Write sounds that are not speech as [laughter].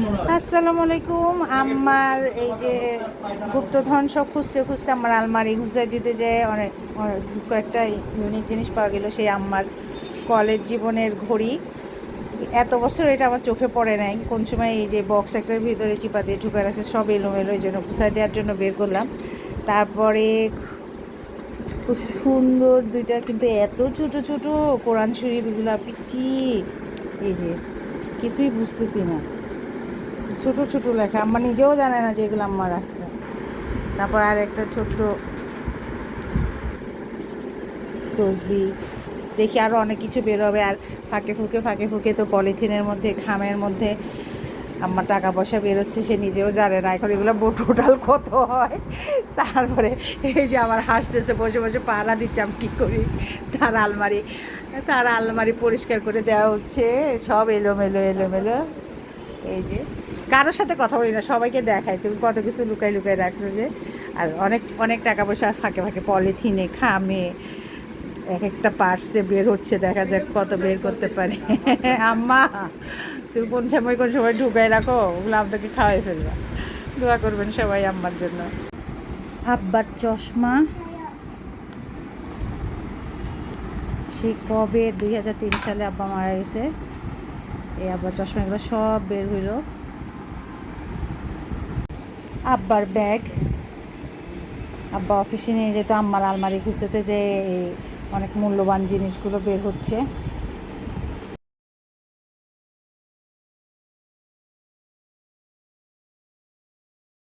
আসসালামু আলাইকুম। আমার এই যে গুপ্তধন সব খুঁজতে খুঁজতে আমার আলমারি গুছাই দিতে যে অনেক কয়েকটা ইউনিক জিনিস পাওয়া গেল, সেই আমার কলেজ জীবনের ঘড়ি। এত বছর এটা আমার চোখে পড়ে নাই। কোন সময় এই যে বক্স একটার ভিতরে চিপা দিয়ে ঢুকে রাখছে, সব এলোমেলো এই জন্য গুছাই দেওয়ার জন্য বের করলাম। তারপরে খুব সুন্দর দুইটা কিন্তু এত ছোট ছোট কোরআন শরীফ, এগুলো আপনি কি? এই যে কিছুই বুঝতেছি না। ছোট ছোট লেখা আমার নিজেও জানে না যে এগুলো আম্মা রাখছে। তারপর আর একটা ছোট্ট তসবি। দেখি আরও অনেক কিছু বের হবে আর ফাঁকে ফুঁকে ফাঁকে ফুঁকে তো পলিথিনের মধ্যে, খামের মধ্যে আমার টাকা পয়সা বেরোচ্ছে, সে নিজেও জানে না। এখন এগুলো টোটাল কত হয়? তারপরে এই যে আমার হাসতেছে, বসে বসে পাড়া দিচ্ছে, আমি কী করি? তার আলমারি তার আলমারি পরিষ্কার করে দেওয়া হচ্ছে, সব এলোমেলো এলোমেলো। এই যে, কারোর সাথে কথা বলি না, সবাইকে দেখাই, তুমি কত কিছু লুকাই লুকাই রাখছো যে, আর অনেক অনেক টাকা পয়সা ফাঁকে ফাঁকে পলিথিনে খামে, এক একটা পার্টসে বের হচ্ছে, দেখা যাক কত বের করতে পারে। [laughs] আম্মা, তুমি কোন সময় কোন সময় ঢুকাই রাখো, ওগুলো আপনাকে খাওয়াই ফেলবা। দোয়া করবেন সবাই আম্মার জন্য। আব্বার চশমা। সে কবে? দুই হাজার তিন সালে আব্বা মারা গেছে। এই আব্বার চশমাগুলো সব বের হইল। আব্বার ব্যাগ। আব্বা অফিসে নিয়ে যেত আম্মার আলমারি খুঁজতে যে অনেক মূল্যবান জিনিসগুলো বের হচ্ছে।